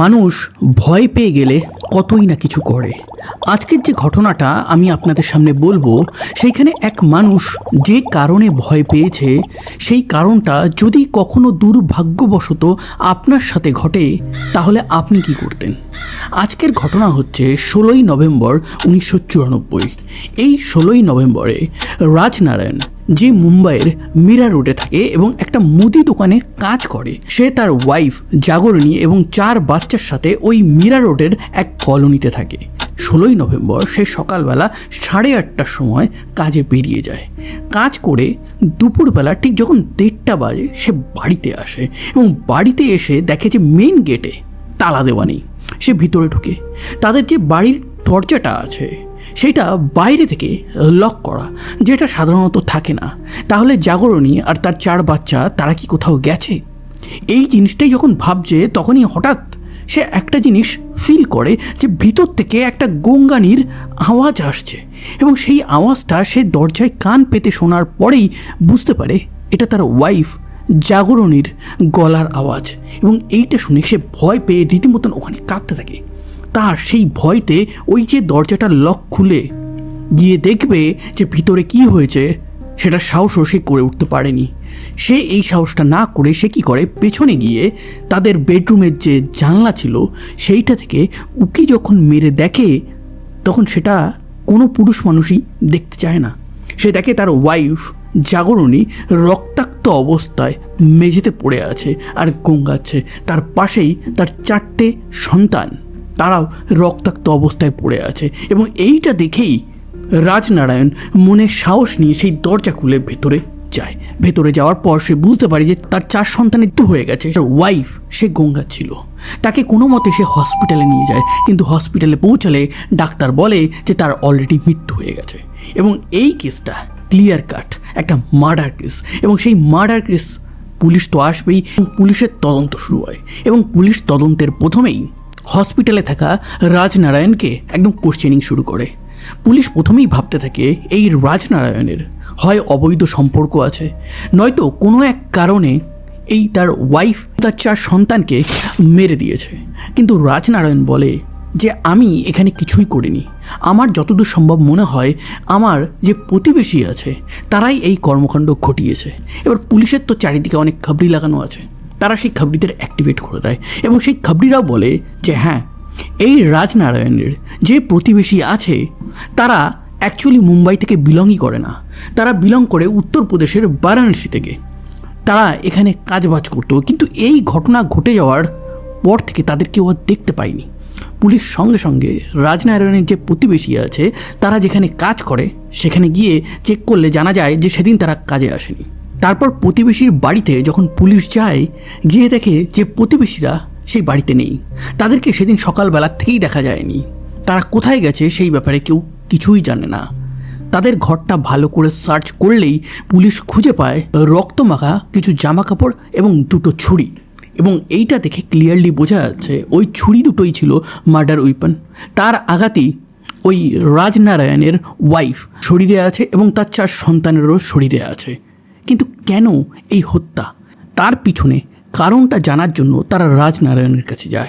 মানুষ ভয় পেয়ে গেলে কতই না কিছু করে। আজকের যে ঘটনাটা আমি আপনাদের সামনে বলব, সেইখানে এক মানুষ যে কারণে ভয় পেয়েছে, সেই কারণটা যদি কখনো দুর্ভাগ্যবশত আপনার সাথে ঘটে, তাহলে আপনি কি করতেন? আজকের ঘটনা হচ্ছে ষোলোই নভেম্বর উনিশশো চুরানব্বই। এই ষোলোই নভেম্বরে রাজনারায়ণ যে মুম্বাইয়ের মীরা রোডে থাকে এবং একটা মুদি দোকানে কাজ করে। সে তার ওয়াইফ জাগরণী এবং চার বাচ্চার সাথে ওই মীরা রোডের এক কলোনিতে থাকে। ষোলোই নভেম্বর সে সকালবেলা সাড়ে আটটার সময় কাজে বেরিয়ে যায়। কাজ করে দুপুরবেলা ঠিক যখন দেড়টা বাজে সে বাড়িতে আসে এবং বাড়িতে এসে দেখে যে মেন গেটে তালা দেওয়া নেই। সে ভিতরে ঢুকে। তাদের যে বাড়ির দরজাটা আছে সেটা বাইরে থেকে লক করা, যেটা সাধারণত থাকে না। তাহলে জাগরণী আর তার চার বাচ্চা, তারা কি কোথাও গেছে? এই জিনিসটাই যখন ভাবছে, তখনই হঠাৎ সে একটা জিনিস ফিল করে যে ভিতর থেকে একটা গঙ্গানির আওয়াজ আসছে। এবং সেই আওয়াজটা সে দরজায় কান পেতে শোনার পরেই বুঝতে পারে এটা তার ওয়াইফ জাগরণীর গলার আওয়াজ। এবং এইটা শুনে সে ভয় পেয়ে রীতিমতন ওখানে কাঁপতে থাকে। তার সেই ভয়তে ওই যে দরজাটার লক খুলে গিয়ে দেখবে যে ভিতরে কি হয়েছে, সেটা সাহসও সে করে উঠতে পারেনি। সে এই সাহসটা না করে সে কি করে? পেছনে গিয়ে তাদের বেডরুমের যে জানলা ছিল, সেইটা থেকে উকি যখন মেরে দেখে, তখন সেটা কোনো পুরুষ মানুষই দেখতে চায় না। সে দেখে তার ওয়াইফ জাগরণী রক্তাক্ত অবস্থায় মেঝেতে পড়ে আছে আর গঙ্গাচ্ছে। তার পাশেই তার চারটে সন্তান। তারাও রক্তাক্ত অবস্থায় পড়ে আছে এবং এইটা দেখেই রাজনারায়ণ মনে সাহস নিয়ে সেই দরজা খুলে ভেতরে যায়। ভেতরে যাওয়ার পর সে বুঝতে পারে যে তার চার সন্তানের তো হয়ে গেছে। তার ওয়াইফ সে গঙ্গা ছিল। তাকে কোনো মতে সে হসপিটালে নিয়ে যায়, কিন্তু হসপিটালে পৌঁছালে ডাক্তার বলে যে তার অলরেডি মৃত্যু হয়ে গেছে। এবং এই কেসটা ক্লিয়ার কাট একটা মার্ডার কেস এবং সেই মার্ডার কেস পুলিশ তো আসবেই পুলিশের তদন্ত শুরু হয়। এবং পুলিশ তদন্তের প্রথমেই হসপিটালে থাকা রাজনারায়ণকে একদম কোশ্চেনিং শুরু করে। পুলিশ প্রথমেই ভাবতে থাকে, এই রাজনারায়ণের হয় অবৈধ সম্পর্ক আছে। নয়তো কোনো এক কারণে এই তার ওয়াইফ তার চার সন্তানকে মেরে দিয়েছে। কিন্তু রাজনারায়ণ বলে যে, আমি এখানে কিছুই করিনি। আমার যতদূর সম্ভব মনে হয়, আমার যে প্রতিবেশী আছে, তারাই এই কর্মকাণ্ড ঘটিয়েছে। এবার পুলিশের তো চারিদিকে অনেক খাবরি লাগানো আছে। তারা সেই খাবড়িদের অ্যাক্টিভেট করে দেয় এবং সেই খাবরিরাও বলে যে হ্যাঁ এই রাজনারায়ণের যে প্রতিবেশী আছে, তারা অ্যাকচুয়ালি মুম্বাই থেকে বিলংই করে না। তারা বিলং করে উত্তরপ্রদেশের বারাণসী থেকে। তারা এখানে কাজবাজ করতো, কিন্তু এই ঘটনা ঘটে যাওয়ার পর থেকে তাদের কেউ আর দেখতে পায়নি। পুলিশ সঙ্গে সঙ্গে রাজনারায়ণের যে প্রতিবেশী আছে, তারা যেখানে কাজ করে, সেখানে গিয়ে চেক করলে জানা যায় যে সেদিন তারা কাজে আসেনি। তারপর প্রতিবেশীর বাড়িতে যখন পুলিশ যায়, গিয়ে দেখে যে প্রতিবেশীরা সেই বাড়িতে নেই। তাদেরকে সেদিন সকালবেলার থেকেই দেখা যায়নি। তারা কোথায় গেছে সেই ব্যাপারে কেউ কিছুই জানে না। তাদের ঘরটা ভালো করে সার্চ করলেই পুলিশ খুঁজে পায় রক্তমাখা, কিছু জামা কাপড় এবং দুটো ছুরি। এবং এইটা দেখে ক্লিয়ারলি বোঝা যাচ্ছে ওই ছুরি দুটোই ছিল মার্ডার উইপন তার আঘাতেই ওই রাজনারায়ণের ওয়াইফ শরীরে আছে এবং তার চার সন্তানেরও শরীরে আছে। কিন্তু কেন এই হত্যা? তার পিছনে কারণটা জানার জন্য তারা রাজনারায়ণের কাছে যায়।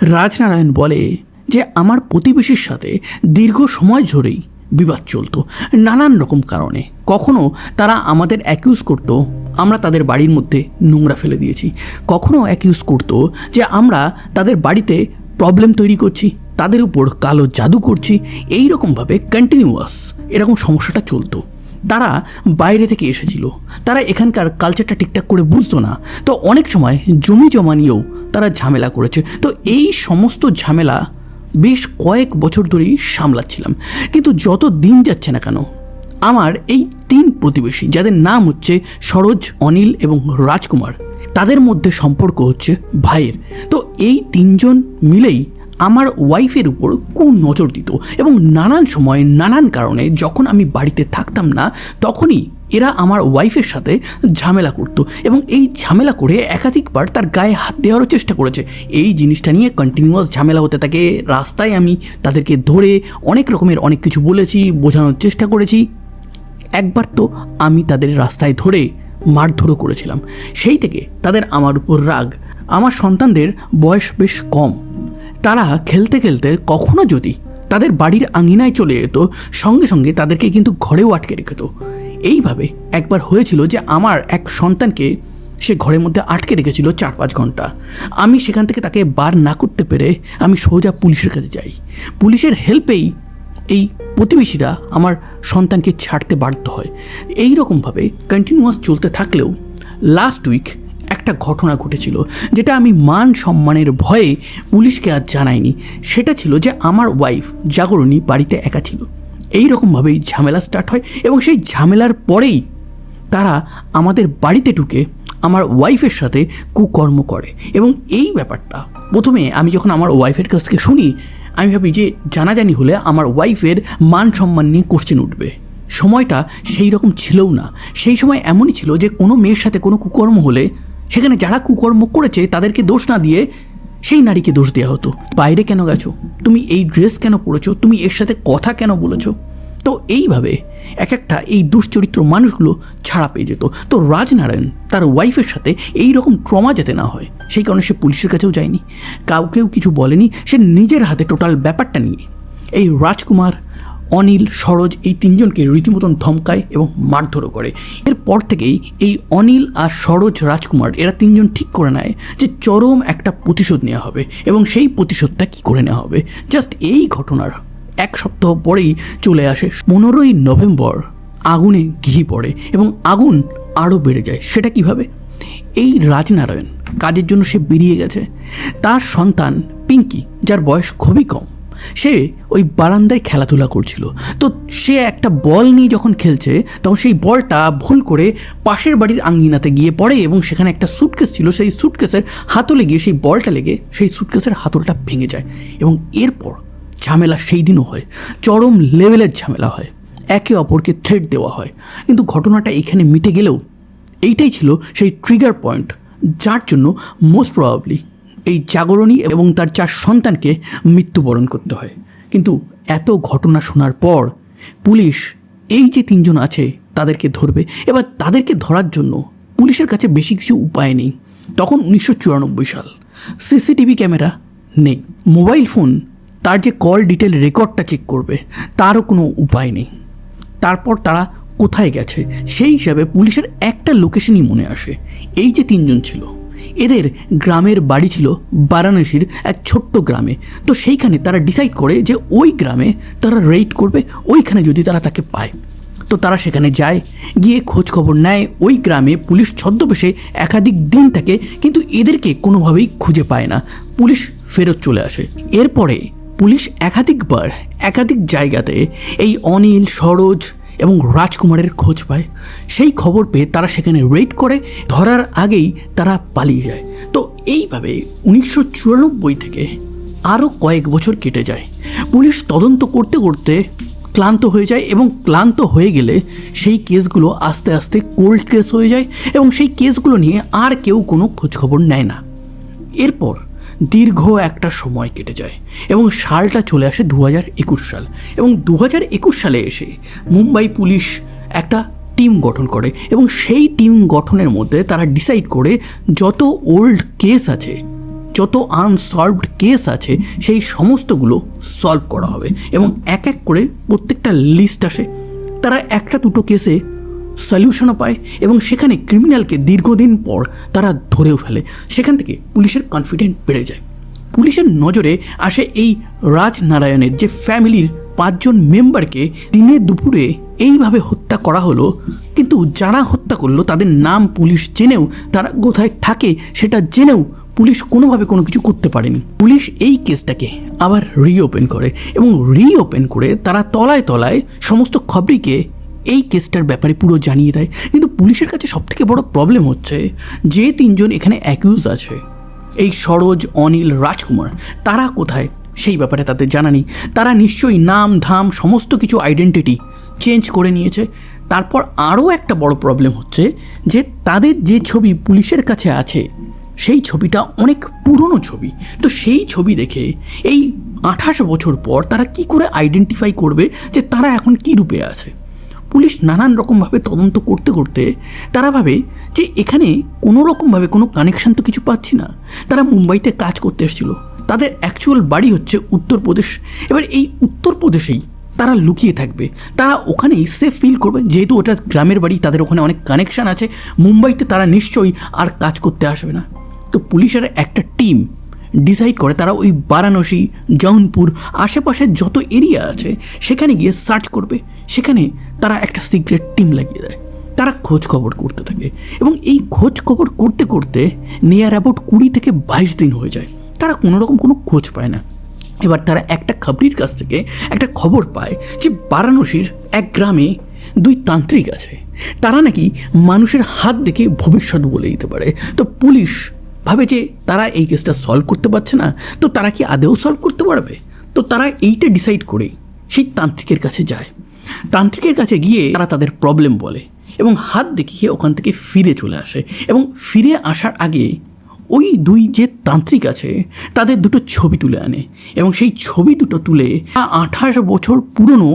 রাজনারায়ণ বলে যে, আমার প্রতিবেশীর সাথে দীর্ঘ সময় ধরেই বিবাদ চলতো, নানান রকম কারণে। কখনো তারা আমাদের অ্যাকিউজ করতো, আমরা তাদের বাড়ির মধ্যে নোংরা ফেলে দিয়েছি। কখনো অ্যাকিউজ করতো যে, আমরা তাদের বাড়িতে প্রবলেম তৈরি করছি, তাদের উপর কালো জাদু করছি। এই রকমভাবে কন্টিনিউয়াস এরকম সমস্যাটা চলতো। তারা বাইরে থেকে এসেছিল। তারা এখানকার কালচারটা ঠিকঠাক করে বুঝতো না। তো অনেক সময় জমি জমা নিয়েও তারা ঝামেলা করেছে। তো এই সমস্ত ঝামেলা বেশ কয়েক বছর ধরেই সামলাচ্ছিলাম। কিন্তু যত দিন যাচ্ছে না কেন, আমার এই তিন প্রতিবেশী, যাদের নাম হচ্ছে সরোজ, অনিল এবং রাজকুমার, তাদের মধ্যে সম্পর্ক হচ্ছে ভাইয়ের। তো এই তিনজন মিলেই আমার ওয়াইফের উপর কু নজর দিত এবং নানান সময় নানান কারণে যখন আমি বাড়িতে থাকতাম না, তখনই এরা আমার ওয়াইফের সাথে ঝামেলা করতো এবং এই ঝামেলা করে একাধিকবার তার গায়ে হাত দেওয়ারও চেষ্টা করেছে। এই জিনিসটা নিয়ে কন্টিনিউয়াস ঝামেলা হতে থাকে। রাস্তায় আমি তাদেরকে ধরে অনেক রকমের অনেক কিছু বলেছি, বোঝানোর চেষ্টা করেছি। একবার তো আমি তাদের রাস্তায় ধরে মারধরও করেছিলাম। সেই থেকে তাদের আমার উপর রাগ। আমার সন্তানদের বয়স বেশ কম। তারা খেলতে খেলতে কখনো যদি তাদের বাড়ির আঙিনায় চলে যেত, সঙ্গে সঙ্গে তাদেরকে কিন্তু ঘরেও আটকে রেখেত এইভাবে একবার হয়েছিল যে আমার এক সন্তানকে সে ঘরের মধ্যে আটকে রেখেছিল চার পাঁচ ঘণ্টা। আমি সেখান থেকে তাকে বার না করতে পেরে আমি সোজা পুলিশের কাছে যাই। পুলিশের হেল্পেই এই প্রতিবেশীরা আমার সন্তানকে ছাড়তে বাধ্য হয়। এই রকমভাবে কন্টিনিউয়াস চলতে থাকলেও লাস্ট উইক একটা ঘটনা ঘটেছিল যেটা আমি মান সম্মানের ভয়ে পুলিশকে আর জানাইনি। সেটা ছিল যে আমার ওয়াইফ জাগরণী বাড়িতে একা ছিল। এই রকমভাবেই ঝামেলা স্টার্ট হয় এবং সেই ঝামেলার পরেই তারা আমাদের বাড়িতে ঢুকে আমার ওয়াইফের সাথে কুকর্ম করে এবং এই ব্যাপারটা প্রথমে আমি যখন আমার ওয়াইফের কাছ থেকে শুনি, আমি ভাবি যে জানাজানি হলে আমার ওয়াইফের মান সম্মান নিয়ে কোশ্চেন উঠবে। সময়টা সেই রকম ছিলও না। সেই সময় এমনই ছিল যে কোনো মেয়ের সাথে কোনো কুকর্ম হলে সেখানে যারা কুকর্ম করেছে, তাদেরকে দোষ না দিয়ে সেই নারীকে দোষ দেওয়া হতো। বাইরে কেন গেছো? তুমি এই ড্রেস কেন পরেছো? তুমি এর সাথে কথা কেন বলেছ? তো এইভাবে এক একটা এই দুশ্চরিত্র মানুষগুলো ছাড়া পেয়ে যেত। তো রাজনারায়ণ তার ওয়াইফের সাথে এই রকম ট্রমা যাতে না হয়, সেই কারণে সে পুলিশের কাছেও যায়নি। কাউকেও কিছু বলেনি। সে নিজের হাতে টোটাল ব্যাপারটা নিয়ে। এই রাজকুমার অনিল, সরোজ এই তিনজনকে রীতিমতন ধমকায় এবং মারধরও করে। এরপর থেকেই এই অনিল আর সরোজ রাজকুমার, এরা তিনজন ঠিক করে নেয় যে চরম একটা প্রতিশোধ নেওয়া হবে এবং সেই প্রতিশোধটা কী করে নেওয়া হবে। জাস্ট এই ঘটনার এক সপ্তাহ পরেই চলে আসে পনেরোই নভেম্বর, আগুনে ঘি পড়ে এবং আগুন আরও বেড়ে যায়। সেটা কীভাবে? এই রাজনারায়ণ কাজের জন্য সে বেরিয়ে গেছে। তার সন্তান পিঙ্কি, যার বয়স খুবই কম। সে ওই বারান্দায় খেলাধুলা করছিল। তো সে একটা বল নিয়ে যখন খেলছে, তখন সেই বলটা ভুল করে পাশের বাড়ির আঙ্গিনাতে গিয়ে পড়ে এবং সেখানে একটা সুটকেস ছিল, সেই সুটকেসের হাতলে গিয়ে সেই বলটা লেগে সেই সুটকেসের হাতলটা ভেঙে যায় এবং এরপর ঝামেলা সেই দিনও হয়। চরম লেভেলের ঝামেলা হয়। একে অপরকে থ্রেট দেওয়া হয়। কিন্তু ঘটনাটা এখানে মিটে গেলেও এইটাই ছিল সেই ট্রিগার পয়েন্ট যার জন্য মোস্ট প্রবাবলি এই জাগরণী এবং তার চার সন্তানকে মৃত্যুবরণ করতে হয়। কিন্তু এত ঘটনা শোনার পর পুলিশ এই যে তিনজন আছে, তাদেরকে ধরবে। এবার তাদেরকে ধরার জন্য পুলিশের কাছে বেশি কিছু উপায় নেই। তখন উনিশশো চুরানব্বই সাল সিসিটিভি ক্যামেরা নেই। মোবাইল ফোন তার যে কল ডিটেল রেকর্ডটা চেক করবে, তারও কোনো উপায় নেই। তারপর তারা কোথায় গেছে, সেই হিসাবে পুলিশের একটা লোকেশনই মনে আসে। এই যে তিনজন ছিল এদের গ্রামের বাড়ি ছিল বারাণসীর এক ছোট্ট গ্রামে। তো সেইখানে তারা ডিসাইড করে যে ওই গ্রামে তারা রেড করবে, ওইখানে যদি তারা তাকে পায়। তো তারা সেখানে যায়, গিয়ে খোঁজ খবর নেয়, ওই গ্রামে পুলিশ ছদ্মবেশে একাধিক দিন থাকে, কিন্তু এদেরকে কোনোভাবেই খুঁজে পায় না। পুলিশ ফেরত চলে আসে। এরপরে পুলিশ একাধিকবার, একাধিক জায়গাতে এই অনিল, সরোজ এবং রাজকুমারের খোঁজ পায়। সেই খবর পেয়ে তারা সেখানে রেড করে, ধরার আগেই তারা পালিয়ে যায়। তো এইভাবে উনিশশো চুরানব্বই থেকে আরও কয়েক বছর কেটে যায়। পুলিশ তদন্ত করতে করতে ক্লান্ত হয়ে যায় এবং ক্লান্ত হয়ে গেলে সেই কেসগুলো আস্তে আস্তে কোল্ড কেস হয়ে যায় এবং সেই কেসগুলো নিয়ে আর কেউ কোনো খোঁজখবর নেয় না। এরপর দীর্ঘ একটা সময় কেটে যায় এবং সালটা চলে আসে দু হাজার একুশ সাল। এবং দু হাজার একুশ সালে এসে মুম্বাই পুলিশ একটা টিম গঠন করে এবং সেই টিম গঠনের মধ্যে তারা ডিসাইড করে যত ওল্ড কেস আছে, যত আনসলভড কেস আছে, সেই সমস্তগুলো সলভ করা হবে। এবং এক এক করে প্রত্যেকটা লিস্ট আসে। তারা একটা দুটো কেসে সলিউশনও পায় এবং সেখানে ক্রিমিনালকে দীর্ঘদিন পর তারা ধরেও ফেলে। সেখান থেকে পুলিশের কনফিডেন্ট বেড়ে যায়। পুলিশের নজরে আসে এই রাজনারায়ণের যে ফ্যামিলির পাঁচজন মেম্বারকে দিনে দুপুরে এইভাবে হত্যা করা হলো, কিন্তু যারা হত্যা করল তাদের নাম পুলিশ জেনেও তারা কোথায় থাকে সেটা জেনেও পুলিশ কোনোভাবে কোনো কিছু করতে পারেনি। পুলিশ এই কেসটাকে আবার রিওপেন করে এবং রিওপেন করে তারা তলায় তলায় সমস্ত খবরিকে এই কেসটার ব্যাপারে পুরো জানিয়ে দেয়। কিন্তু পুলিশের কাছে সবথেকে বড় প্রবলেম হচ্ছে যে তিনজন এখানে অ্যাকিউজ আছে। এই সরোজ, অনিল, রাজকুমার, তারা কোথায়? সেই ব্যাপারে তাদের জানা নেই। তারা নিশ্চয়ই নাম, ধাম, সমস্ত কিছু আইডেন্টিটি চেঞ্জ করে নিয়েছে। তারপর আরও একটা বড় প্রবলেম হচ্ছে যে তাদের যে ছবি পুলিশের কাছে আছে, সেই ছবিটা অনেক পুরনো ছবি। তো সেই ছবি দেখে এই আঠাশ বছর পর তারা কি করে আইডেন্টিফাই করবে যে তারা এখন কী রূপে আছে? পুলিশ নানান রকমভাবে তদন্ত করতে করতে তারা ভাবে যে এখানে কোনো রকমভাবে কোনো কানেকশান তো কিছু পাচ্ছি না। তারা মুম্বাইতে কাজ করতে এসেছিল। তাদের অ্যাকচুয়াল বাড়ি হচ্ছে উত্তরপ্রদেশ এবার এই উত্তরপ্রদেশেই তারা লুকিয়ে থাকবে। তারা ওখানেই সেফ ফিল করবে। যেহেতু ওটা গ্রামের বাড়ি, তাদের ওখানে অনেক কানেকশান আছে। মুম্বাইতে তারা নিশ্চয়ই আর কাজ করতে আসবে না। তো পুলিশের একটা টিম ডিসাইড করে তারা ওই বারাণসী, জৌনপুর আশেপাশের যত এরিয়া আছে সেখানে গিয়ে সার্চ করবে। সেখানে তারা একটা সিক্রেট টিম লাগিয়ে দেয়। তারা খোঁজ খবর করতে থাকে এবং এই খোঁজ খবর করতে করতে নিয়ার অ্যাবাউট কুড়ি থেকে বাইশ দিন হয়ে যায়। তারা কোনো রকম কোনো খোঁজ পায় না। এবার তারা একটা খাবরির কাছ থেকে একটা খবর পায় যে বারাণসীর এক গ্রামে দুই তান্ত্রিক আছে। তারা নাকি মানুষের হাত দেখে ভবিষ্যৎ বলে দিতে পারে। তো পুলিশ ভাবে যে তারা এই কেসটা সলভ করতে পারছে না, তো তারা কি আদেও সলভ করতে পারবে? তো তারা এইটা ডিসাইড করে সেই তান্ত্রিকের কাছে যায়। তান্ত্রিকের কাছে গিয়ে তারা তাদের প্রবলেম বলে এবং হাত দেখিয়ে ওখান থেকে ফিরে চলে আসে এবং ফিরে আসার আগে ওই দুই যে তান্ত্রিক আছে, তাদের দুটো ছবি তুলে আনে এবং সেই ছবি দুটো তুলে আঠাশ বছর পুরনো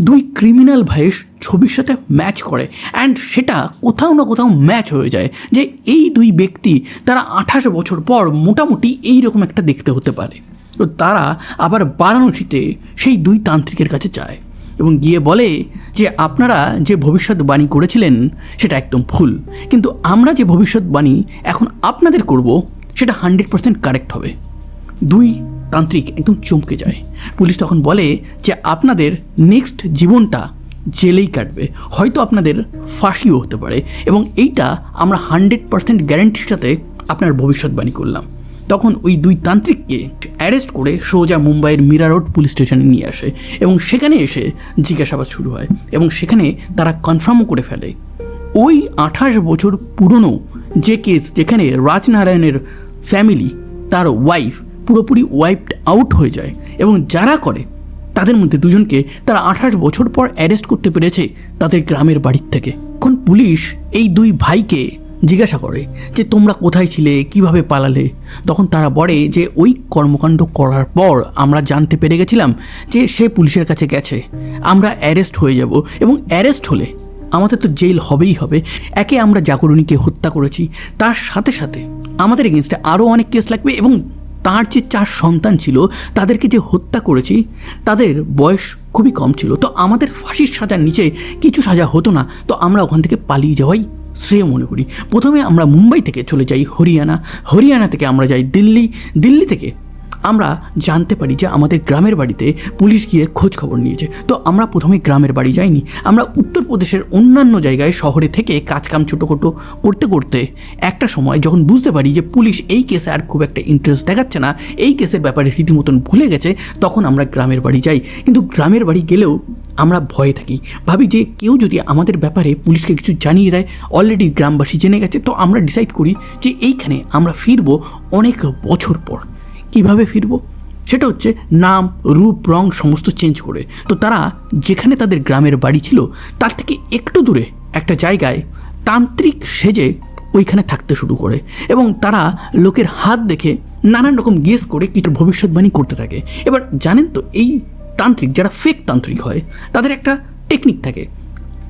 দুই ক্রিমিনাল ভাইয়ের ছবির সাথে ম্যাচ করে। অ্যান্ড সেটা কোথাও না কোথাও ম্যাচ হয়ে যায় যে এই দুই ব্যক্তি তারা আঠাশ বছর পর মোটামুটি এই রকম একটা দেখতে হতে পারে। তো তারা আবার বারাণসীতে সেই দুই তান্ত্রিকের কাছে যায়। এবং গিয়ে বলে যে আপনারা যে ভবিষ্যৎবাণী করেছিলেন সেটা একদম ভুল। কিন্তু আমরা যে ভবিষ্যৎবাণী এখন আপনাদের করব, সেটা হান্ড্রেড পার্সেন্ট কারেক্ট হবে। দুই, তান্ত্রিক একদম চমকে যায়। পুলিশ তখন বলে যে আপনাদের নেক্সট জীবনটা জেলেই কাটবে। হয়তো আপনাদের ফাঁসিও হতে পারে এবং এইটা আমরা হান্ড্রেড পার্সেন্ট গ্যারেন্টির সাথে আপনার ভবিষ্যৎবাণী করলাম। তখন ওই দুই তান্ত্রিককে অ্যারেস্ট করে সোজা মুম্বাইয়ের মীরা রোড পুলিশ স্টেশনে নিয়ে আসে এবং সেখানে এসে জিজ্ঞাসাবাদ শুরু হয় এবং সেখানে তারা কনফার্মও করে ফেলে। ওই আঠাশ বছর পুরনো যে কেস যেখানে রাজনারায়ণের ফ্যামিলি তার ওয়াইফ পুরোপুরি ওয়াইপড আউট হয়ে যায় এবং যারা করে, তাদের মধ্যে দুজনকে তারা আঠাশ বছর পর অ্যারেস্ট করতে পেরেছে তাদের গ্রামের বাড়ির থেকে। এখন পুলিশ এই দুই ভাইকে জিজ্ঞাসা করে যে তোমরা কোথায় ছিলে, কীভাবে পালালে? তখন তারা বলে যে ওই কর্মকাণ্ড করার পর আমরা জানতে পেরে গেছিলাম যে সে পুলিশের কাছে গেছে। আমরা অ্যারেস্ট হয়ে যাব এবং অ্যারেস্ট হলে আমাদের তো জেল হবেই হবে। একে আমরা জাগরণীকে হত্যা করেছি। তার সাথে সাথে আমাদের এগেনস্টে আরও অনেক কেস লাগবে এবং তার যে চার সন্তান ছিল, তাদেরকে যে হত্যা করেছি, তাদের বয়স খুবই কম ছিল। তো আমাদের ফাঁসির সাজার নিচে কিছু সাজা হতো না। তো আমরা ওখান থেকে পালিয়ে যাওয়াই শ্রেয় মনে করি। প্রথমে আমরা মুম্বাই থেকে চলে যাই হরিয়ানা। হরিয়ানা থেকে আমরা যাই দিল্লি। দিল্লি থেকে আমরা জানতে পারি যে আমাদের গ্রামের বাড়িতে পুলিশ গিয়ে খোঁজ খবর নিয়েছে। তো আমরা প্রথমে গ্রামের বাড়ি যাইনি। আমরা উত্তরপ্রদেশের অন্যান্য জায়গায় শহরে থেকে কাজকাম ছোটোখাটো করতে করতে একটা সময় যখন বুঝতে পারি যে পুলিশ এই কেসে আর খুব একটা ইন্টারেস্ট দেখাচ্ছে না, এই কেসের ব্যাপারে রীতিমতন ভুলে গেছে, তখন আমরা গ্রামের বাড়ি যাই। কিন্তু গ্রামের বাড়ি গেলেও আমরা ভয়ে থাকি। ভাবি যে কেউ যদি আমাদের ব্যাপারে পুলিশকে কিছু জানিয়ে দেয় অলরেডি গ্রামবাসী জেনে গেছে, তো আমরা ডিসাইড করি যে এইখানে আমরা ফিরবো অনেক বছর পর। কীভাবে ফিরবো? সেটা হচ্ছে নাম, রূপ, রং সমস্ত চেঞ্জ করে। তো তারা যেখানে তাদের গ্রামের বাড়ি ছিল, তার থেকে একটু দূরে একটা জায়গায় তান্ত্রিক সেজে ওইখানে থাকতে শুরু করে। এবং তারা লোকের হাত দেখে নানান রকম গেস করে কিছু ভবিষ্যৎবাণী করতে থাকে। এবার জানেন তো এই তান্ত্রিক, যারা ফেক তান্ত্রিক হয়, তাদের একটা টেকনিক থাকে।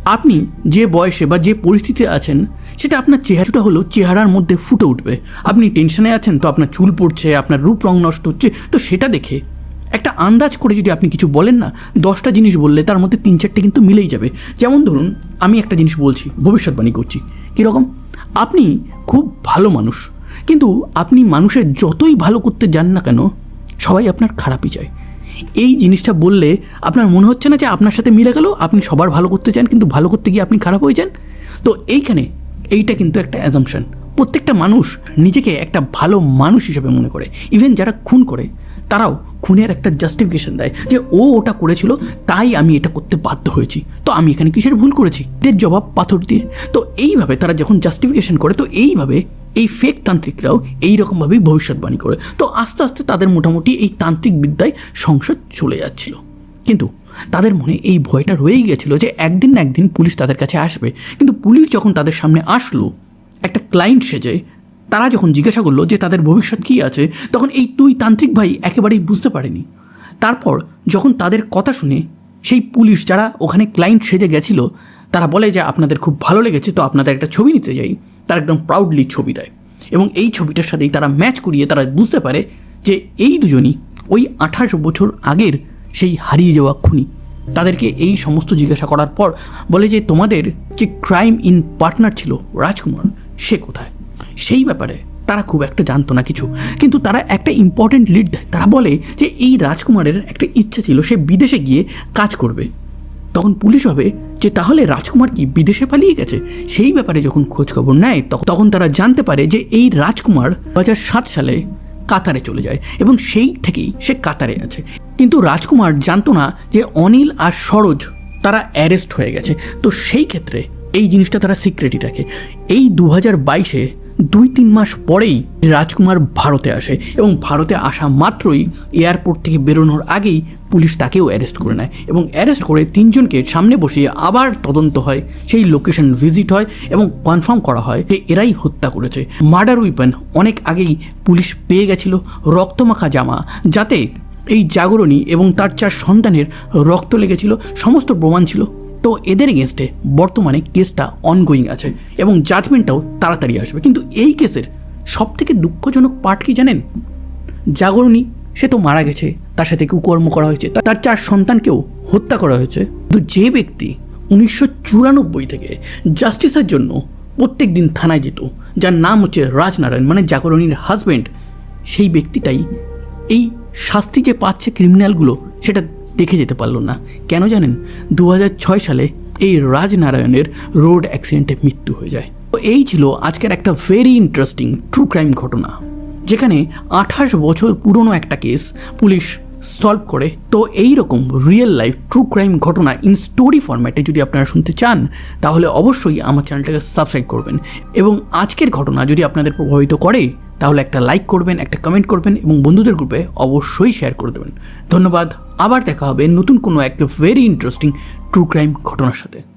আপনি যে বয়সে বা যে পরিস্থিতিতে আছেন, সেটা আপনার চেহারাটা হলো চেহারার মধ্যে ফুটে উঠবে। আপনি টেনশনে আছেন, তো আপনার চুল পড়ছে, আপনার রূপ রং নষ্ট হচ্ছে, তো সেটা দেখে একটা আন্দাজ করে যদি আপনি কিছু বলেন না, দশটা জিনিস বললে তার মধ্যে তিন চারটে কিন্তু মিলেই যাবে। যেমন ধরুন, আমি একটা জিনিস বলছি, ভবিষ্যৎবাণী করছি। কীরকম? আপনি খুব ভালো মানুষ, কিন্তু আপনি মানুষের যতই ভালো করতে যান না কেন, সবাই আপনার খারাপই চায়। এই জিনিসটা বললে আপনার মনে হচ্ছে না যে আপনার সাথে মিলে গেল? আপনি সবার ভালো করতে চান, কিন্তু ভালো করতে গিয়ে আপনি খারাপ হয়ে যান? তো এইখানে এইটা কিন্তু একটা অ্যাজামশন প্রত্যেকটা মানুষ নিজেকে একটা ভালো মানুষ হিসেবে মনে করে। ইভেন যারা খুন করে তারাও খুনের একটা জাস্টিফিকেশন দেয় যে ও ওটা করেছিল, তাই আমি এটা করতে বাধ্য হয়েছি। তো আমি এখানে কিসের ভুল করেছি? এর জবাব পাথর দিয়ে। তো এইভাবে তারা যখন জাস্টিফিকেশন করে, তো এইভাবে এই ফেক তান্ত্রিকরাও এই রকমভাবেই ভবিষ্যৎবাণী করে। তো আস্তে আস্তে তাদের মোটামুটি এই তান্ত্রিক বিদ্যায় সংসার চলে যাচ্ছিল। কিন্তু তাদের মনে এই ভয়টা রয়েই গিয়েছিল যে একদিন না একদিন পুলিশ তাদের কাছে আসবে। কিন্তু পুলিশ যখন তাদের সামনে আসলো, একটা ক্লায়েন্ট সেজে তারা যখন জিজ্ঞাসা করল যে তাদের ভবিষ্যৎ কী আছে, তখন এই দুই তান্ত্রিক ভাই একেবারেই বুঝতে পারেনি। তারপর যখন তাদের কথা শুনে সেই পুলিশ যারা ওখানে ক্লায়েন্ট সেজে গেছিল, তারা বলে যে আপনাদের খুব ভালো লেগেছে, তো আপনাদের একটা ছবি নিতে যাই। তারা একদম প্রাউডলি ছবি দেয়। এবং এই ছবিটার সাথেই তারা ম্যাচ করিয়ে তারা বুঝতে পারে যে এই দুজনই ওই আঠাশ বছর আগের সেই হারিয়ে যাওয়া খুনি। তাদেরকে এই সমস্ত জিজ্ঞাসা করার পর বলে যে, তোমাদের যে ক্রাইম ইন পার্টনার ছিল রাজকুমার, সে কোথায়? সেই ব্যাপারে তারা খুব একটা জানতো না কিছু। কিন্তু তারা একটা ইম্পর্টেন্ট লিড দেয় তারা বলে যে এই রাজকুমারের একটা ইচ্ছা ছিল, সে বিদেশে গিয়ে কাজ করবে। তখন পুলিশ হবে যে তাহলে রাজকুমার কি বিদেশে পালিয়ে গেছে? সেই ব্যাপারে যখন খোঁজখবর নেয়, তখ- তখন তারা জানতে পারে যে এই রাজকুমার দু হাজার সাত সালে কাতারে চলে যায় এবং সেই থেকেই সে কাতারে আছে। কিন্তু রাজকুমার জানতো না যে অনিল আর সরোজ তারা অ্যারেস্ট হয়ে গেছে। তো সেই ক্ষেত্রে এই জিনিসটা তারা সিক্রেটই রাখে। এই দু হাজার বাইশে দুই তিন মাস পরেই রাজকুমার ভারতে আসে এবং ভারতে আসা মাত্রই এয়ারপোর্ট থেকে বেরোনোর আগেই পুলিশ তাকেও অ্যারেস্ট করে নেয় এবং অ্যারেস্ট করে তিনজনকে সামনে বসিয়ে আবার তদন্ত হয়। সেই লোকেশন ভিজিট হয় এবং কনফার্ম করা হয় যে এরাই হত্যা করেছে। মার্ডার উইপেন অনেক আগেই পুলিশ পেয়ে গেছিল রক্তমাখা জামা যাতে এই জাগরণী এবং তার চার সন্তানের রক্ত লেগেছিল, সমস্ত প্রমাণ ছিল তো এদের এগেনস্টে বর্তমানে কেসটা অনগোয়িং আছে এবং জাজমেন্টটাও তাড়াতাড়ি আসবে। কিন্তু এই কেসের সব থেকে দুঃখজনক পার্ট কি জানেন? জাগরণী, সে তো মারা গেছে, তার সাথে কুকর্ম করা হয়েছে, তার চার সন্তানকেও হত্যা করা হয়েছে। কিন্তু যে ব্যক্তি উনিশশো চুরানব্বই থেকে জাস্টিসের জন্য প্রত্যেক দিন থানায় যেত, যার নাম হচ্ছে রাজনারায়ণ মানে জাগরণীর হাজব্যান্ড সেই ব্যক্তিটাই এই শাস্তি যে পাচ্ছে ক্রিমিনালগুলো সেটা দেখে যেতে পারল না। কেন জানেন? দু সালে এই রাজনারায়ণের রোড অ্যাক্সিডেন্টে মৃত্যু হয়ে যায়। তো এই ছিল আজকের একটা ভেরি ইন্টারেস্টিং ট্রু ক্রাইম ঘটনা, যেখানে আঠাশ বছর পুরনো একটা কেস পুলিশ সলভ করে। তো এই রকম রিয়েল লাইফ ট্রু ক্রাইম ঘটনা ইন স্টোরি ফরম্যাটে যদি আপনারা শুনতে চান, তাহলে অবশ্যই আমার চ্যানেলটাকে সাবস্ক্রাইব করবেন। এবং আজকের ঘটনা যদি আপনাদের প্রভাবিত করে, তাহলে একটা লাইক করবেন, একটা কমেন্ট করবেন এবং বন্ধুদের গ্রুপে অবশ্যই শেয়ার করে দেবেন। ধন্যবাদ আবার দেখা হবে নতুন কোনো এক ভেরি ইন্টারেস্টিং ট্রু ক্রাইম ঘটনার সাথে।